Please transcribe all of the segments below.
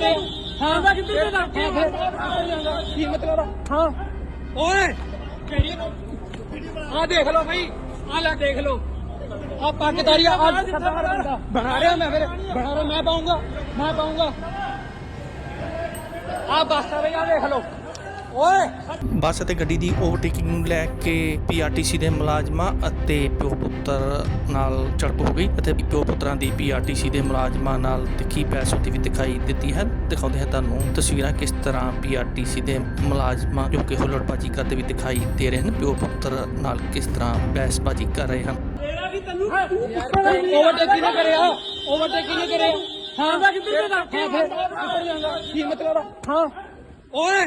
ਕਰੇ। ਹਾਂ। ਦਾ ਕਿੱਧਰ ਤੇ ਦਾ ਕੀ ਮਤਲਬ ਹਾਂ। ਓਏ! ਆ ਦੇਖ ਲਓ ਭਾਈ ਆ ਲੈ ਦੇਖ ਲਓ। ਆ ਪਾਕਿਸਤਾਨੀ ਆ ਸਰਦਾਰ ਬੰਦਾ। ਬਣਾ ਰਿਹਾ ਮੈਂ ਫਿਰ। ਬਣਾ ਰਿਹਾ ਮੈਂ ਪਾਉਂਗਾ ਮੈਂ ਪਾਉਂਗਾ। ਆ ਬਸ ਆ ਬਈ ਆ ਦੇਖ ਲਓ। ਓਏ। ਬੱਸ ਅਤੇ ਗੱਡੀ ਦੀ ਓਵਰਟੇਕਿੰਗ ਨੂੰ ਲੈ ਕੇ ਪੀਆਰਟੀਸੀ ਦੇ ਮੁਲਾਜ਼ਮਾਂ ਅਤੇ ਪਿਓ ਪੁੱਤਰ ਨਾਲ ਝੜਪ ਹੋ ਗਈ ਅਤੇ ਪਿਓ ਪੁੱਤਰਾਂ ਦੀ ਪੀਆਰਟੀਸੀ ਦੇ ਮੁਲਾਜ਼ਮਾਂ ਨਾਲ ਤਿੱਖੀ ਬਹਿਸ ਹੁੰਦੀ ਵੀ ਦਿਖਾਈ ਦਿੱਤੀ ਹੈ। ਦਿਖਾਉਂਦੇ ਹਾਂ ਤੁਹਾਨੂੰ ਤਸਵੀਰਾਂ ਕਿਸ ਤਰ੍ਹਾਂ ਪੀਆਰਟੀਸੀ ਦੇ ਮੁਲਾਜ਼ਮਾਂ ਜੋ ਕਿ ਹੁੱਲੜਬਾਜੀ ਕਰਦੇ ਵੀ ਦਿਖਾਈ ਦੇ ਰਹੇ ਹਨ ਪਿਓ ਪੁੱਤਰ ਨਾਲ ਕਿਸ ਤਰ੍ਹਾਂ ਬਹਿਸਬਾਜੀ ਕਰ ਰਹੇ ਹਨ। ਓਵਰਟੇਕ ਕਿਹਨੇ ਕਰਿਆ। ਓਵਰਟੇਕ ਕਿਹਨੇ ਕਰਿਆ। ਹਾਂ। ਕਿੱਧਰ ਹਾਂ ਫਿਰ। ਕਿੱਧਰ ਜਾਂਦਾ ਕੀ ਮਤਲਬ ਹਾਂ। ਓਏ।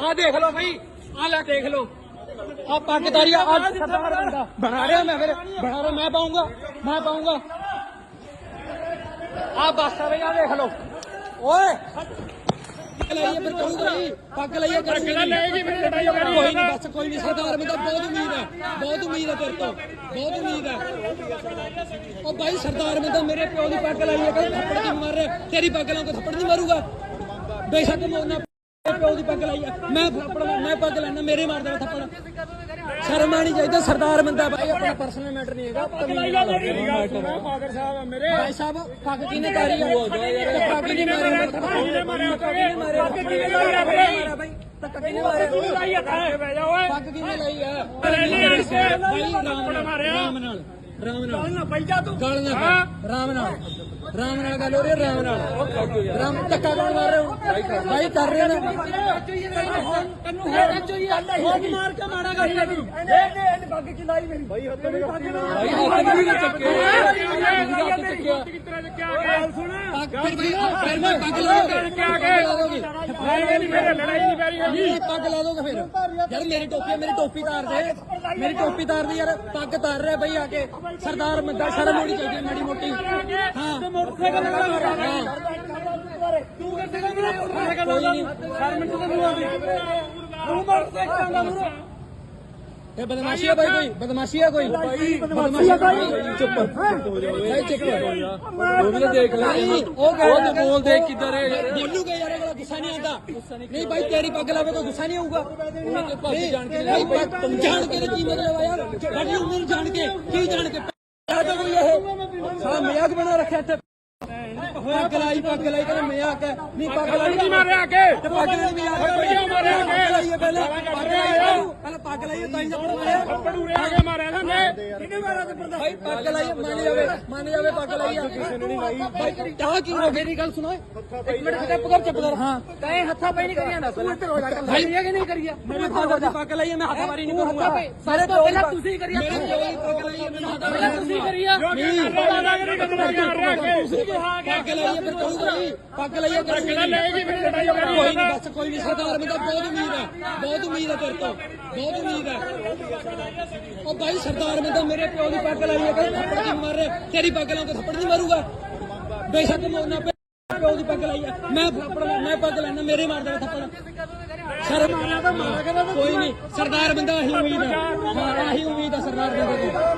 ਆ ਦੇਖ ਲਓ ਭਾਈ ਆ ਲੈ ਦੇਖ ਲਓ ਆ ਪਾਕਿਸਤਾਨੀ ਆ ਸਰਦਾਰ ਬੰਦਾ ਬਣਾ ਰਿਹਾ ਮੈਂ ਫਿਰ ਬਣਾ ਰਿਹਾ ਮੈਂ ਪਾਉਂਗਾ ਮੈਂ ਪਾਉਂਗਾ ਆ ਬਸ ਆ ਬਈ ਆ ਦੇਖ ਲਓ ਓਏ ਪੱਗ ਲਾਈਏ ਫਿਰ ਕਰੂੰਗਾ ਜੀ ਪੱਗ ਲਾਈਏ ਕਰੂੰਗਾ ਲੈ ਜੀ ਫਿਰ ਲੜਾਈ ਕੋਈ ਨਹੀਂ ਬਸ ਕੋਈ ਨਹੀਂ ਸਰਦਾਰ ਬੰਦਾ ਬਹੁਤ ਉਮੀਦ ਹੈ ਬਹੁਤ ਉਮੀਦ ਹੈ ਤੇਰੇ ਤੋਂ ਬਹੁਤ ਉਮੀਦ ਹੈ ਉਹ ਭਾਈ ਸਰਦਾਰ ਬੰਦਾ ਮੇਰੇ ਪਿਓ ਦੀ ਪੱਗ ਲਾਈਏ ਕਹਿੰਦਾ ਥੱਪੜ ਦੀ ਮਾਰ ਰਿਹਾ ਤੇਰੀ ਪੱਗ ਪਿਓ ਦੀ ਪੱਗ ਲਾਈ ਆ ਮੈਂ ਥੱਪੜ ਮੈਂ ਪੱਗ ਲੈਣਾ ਮੇਰੇ ਮਾਰ ਦੇਣਾ ਥੱਪੜ ਸ਼ਰਮ ਆਣੀ ਚਾਹੀਦਾ ਸਰਦਾਰ ਬੰਦਾ ਭਾਈ ਆਪਣਾ ਪਰਸਨਲ ਮੈਟਰ ਨਹੀਂ ਹੈਗਾ ਫਾਦਰ ਸਾਹਿਬ ਮੇਰੇ ਭਾਈ ਸਾਹਿਬ ਪੱਗ ਕਿਹਨੇ ਤਾਰੀ ਆ ਤੇ ਪੱਗ ਨਹੀਂ ਮਾਰੀ ਪੱਗ ਕਿਹਨੇ ਮਾਰਿਆ ਪੱਗ ਕਿਹਨੇ ਮਾਰਿਆ ਭਾਈ ਧੱਕਾ ਕਿਹਨੇ ਮਾਰਿਆ ਪੱਗ ਕਿਹਨੇ ਲਈ ਆ ਭਾਈ ਰਾਮ ਰਾਮ ਨਾਲ ਰਾਮ ਨਾਲ। ਗੱਲ ਨਾ ਕਰ। ਰਾਮ ਨਾਲ। ਰਾਮ ਨਾਲ ਗੱਲ ਹੋ ਰਹੀ ਹੈ ਰਾਮ ਨਾਲ। ਰਾਮ ਧੱਕਾ ਕੌਣ ਮਾਰ ਰਿਹਾ ਹੁਣ ਭਾਈ ਕਰ ਰਹੇ ਨੇ। ਤੈਨੂੰ ਹੈ ਚੋਈ ਹੱਥ ਮਾਰ ਕੇ ਮਾਰਾ ਕਰ ਰਿਹਾ ਤੂੰ ਇਹ ਨੇ ਇਹ ਪੱਗ ਕੀ ਲਾਈ ਮੇਰੀ। ਭਾਈ ਹੱਥ ਮੇਰੀ ਪੱਗ ਨਾ। ਭਾਈ ਹੱਥ ਵੀ ਨਹੀਂ ਚੱਕਿਆ। ਗੱਲ ਸੁਣ ਪੱਗ ਫਿਰ ਮੈਂ ਪੱਗ ਕਿਆ ਕੇ ਲੜਾਈ ਨਹੀਂ ਪੈ ਰਹੀ ਪੱਗ ਲਾ ਦੋਗੇ ਫਿਰ। ਯਾਰ ਮੇਰੀ ਟੋਪੀ ਹੈ, ਮੇਰੀ ਟੋਪੀ ਤਾਰ ਦੇ। ਮੇਰੀ ਟੋਪੀ ਤਾਰ ਦੇ ਯਾਰ ਪੱਗ ਤਾਰ ਰਿਹਾ ਬਈ ਆ ਕੇ। ਸਰਦਾਰ ਬੰਦਾ ਸ਼ਰਮ ਹੋਣੀ ਚਾਹੀਦੀ ਹੈ ਮਾੜੀ ਮੋਟੀ। ਹਾਂ। ਮੋਟਰਸਾਈਕਲ ਹਾਂ ਤੂੰ ਕਿੱਥੇ ਗਿਆ ਮੋਟਰਸਾਈਕਲ ਨਹੀਂ। ਸ਼ਰਮ ਤੇ ਤੂੰ ਮੋਟਰਸਾਈਕਲ ਦਾ ਮੂਰੇ ਇਹ ਬਦਮਾਸ਼ੀ ਹੈ ਭਾਈ ਕੋਈ ਬਦਮਾਸ਼ੀ ਹੈ ਕੋਈ। ਬਦਮਾਸ਼ੀ ਹੈ? ਕੋਈ ਚੁੱਪ ਭਾਈ ਚੁੱਪ ਉਹ ਵੀ ਦੇਖ ਲੈ। ਉਹ ਤੇ ਬੋਲ ਦੇਖ ਕਿੱਧਰ ਹੈ। ਬੋਲੂਗਾ ਯਾਰ ਅਗਲਾ ਗੁੱਸਾ ਨਹੀਂ ਆਉਂਦਾ। ਨਹੀਂ ਭਾਈ ਤੇਰੀ ਪੱਗ ਲਾਵੇ ਕੋਈ ਗੁੱਸਾ ਨਹੀਂ ਆਊਗਾ। ਉਹਨਾਂ ਤੇ ਪੱਗ ਜਾਣ ਕੇ ਨਹੀਂ ਭਾਈ ਜਾਣ ਕੇ ਤਾਂ ਕੀ ਮਤਲਬ ਆ ਯਾਰ? ਬੜੀ ਉਮਰ ਜਾਣ ਕੇ ਕੀ ਜਾਣ ਕੇ? ਤਾਂ ਕੋਈ ਇਹ ਸਾਲਾ ਮਜ਼ਾਕ ਬਣਾ ਰੱਖਿਆ ਇੱਥੇ। ਪੱਗ ਲਾਈ ਪੱਗ ਲਾਈ ਕਹਿੰਦਾ ਮਜ਼ਾਕ ਹੈ ਨਹੀਂ ਪੱਗ ਲਾਈ ਨਹੀਂ ਮਾਰਿਆ ਕੇ ਤੇ ਪੱਗ ਲਾਈ ਮਜ਼ਾਕ ਕਿਉਂ ਮਾਰਿਆ ਕੇ ਲਾਈਏ ਪਹਿਲੇ ਪੱਗ ਲਾਈ ਪਹਿਲੇ ਪੱਗ ਲਾਈਏ ਤਾਂ ਹੀ ਤਾਂ ਮਾਰਿਆ ਪੜੂਰੇ ਆ ਕੇ ਮਾਰਿਆ ਸਾਨੇ ਕਿਹਨੇ ਮਾਰਿਆ ਤੇ ਪਰਦਾ ਭਾਈ ਪੱਗ ਲਾਈ ਮੰਨ ਜਾਵੇ ਮੰਨ ਜਾਵੇ ਪੱਗ ਲਾਈ ਆ। ਕਿਸੇ ਨੇ ਨਹੀਂ ਲਾਈ। ਭਾਈ ਤਾਂ ਕੀ ਹੋ ਮੇਰੀ ਗੱਲ ਸੁਣੋ। ਇੱਕ ਮਿੰਟ ਚੁੱਪ ਕਰ ਚੁੱਪ ਕਰ ਹਾਂ। ਤੈਂ ਹੱਥਾਂ ਪਾਈ ਨਹੀਂ ਕਰੀਆਂ ਨਾ ਤੂੰ ਇੱਥੇ ਹੋ ਜਾ ਭਾਈ ਇਹ ਕਿ ਨਹੀਂ ਕਰੀਆ? ਮੇਰੇ ਫਾਦਰ ਦੀ ਪੱਗ ਲਾਈ ਮੈਂ ਹੱਥਾਂ ਵਾਰੀ ਨਹੀਂ ਕਰੂੰਗਾ। ਸਾਰੇ ਤੋਂ ਪਹਿਲਾਂ ਤੁਸੀਂ ਕਰੀਆ। ਮੇਰੇ ਦੀ ਪੱਗ ਲਾਈ ਮੈਂ ਹੱਥਾਂ ਵਾਰੀ ਤੁਸੀਂ ਕਰੀਆ। ਨਹੀਂ ਪੱਗ ਲਾਈਏ ਫਿਰ ਕਰੂੰਗਾ ਜੀ ਪੱਗ ਲਾਈਏ ਕਰੂੰਗਾ ਲੈ ਜੀ ਫਿਰ ਲੜਾਈ ਕੋਈ ਨਹੀਂ ਬਸ ਕੋਈ ਨਹੀਂ। ਸਰਦਾਰ ਬੰਦਾ ਬਹੁਤ ਉਮੀਦ ਹੈ ਬਹੁਤ ਉਮੀਦ ਹੈ ਤੇਰੇ ਤੋਂ। ਬਹੁਤ ਉਮੀਦ ਹੈ ਉਹ ਭਾਈ ਸਰਦਾਰ ਬੰਦਾ ਮੇਰੇ ਪਿਓ ਦੀ ਪੱਗ ਲਾਈ ਹੈ ਕਹਿੰਦਾ ਥੱਪੜ ਦੀ ਮਾਰ ਰਿਹਾ? ਤੇਰੀ ਪੱਗ ਲਾਉਂ ਥੱਪੜ ਨਹੀਂ ਮਾਰੂਗਾ? ਬੇਸ਼ੱਕ ਮੋਨਾ ਪਿਓ ਦੀ ਪੱਗ ਲਾਈ ਹੈ ਮੈਂ ਥੱਪੜ ਮੈਂ ਪੱਗ ਲੈਣਾ ਮੇਰੇ ਮਾਰ ਦੇਣਾ ਥੱਪੜ। ਸ਼ਰਮ ਆਣਾ ਤਾਂ ਮਾਰਾ ਕਹਿੰਦਾ ਕੋਈ ਨਹੀਂ। ਸਰਦਾਰ ਬੰਦਾ ਆਹੀ ਉਮੀਦ ਹੈ ਹਾਂ ਆਹੀ ਉਮੀਦ ਹੈ ਸਰਦਾਰ ਬੰਦੇ ਤੋਂ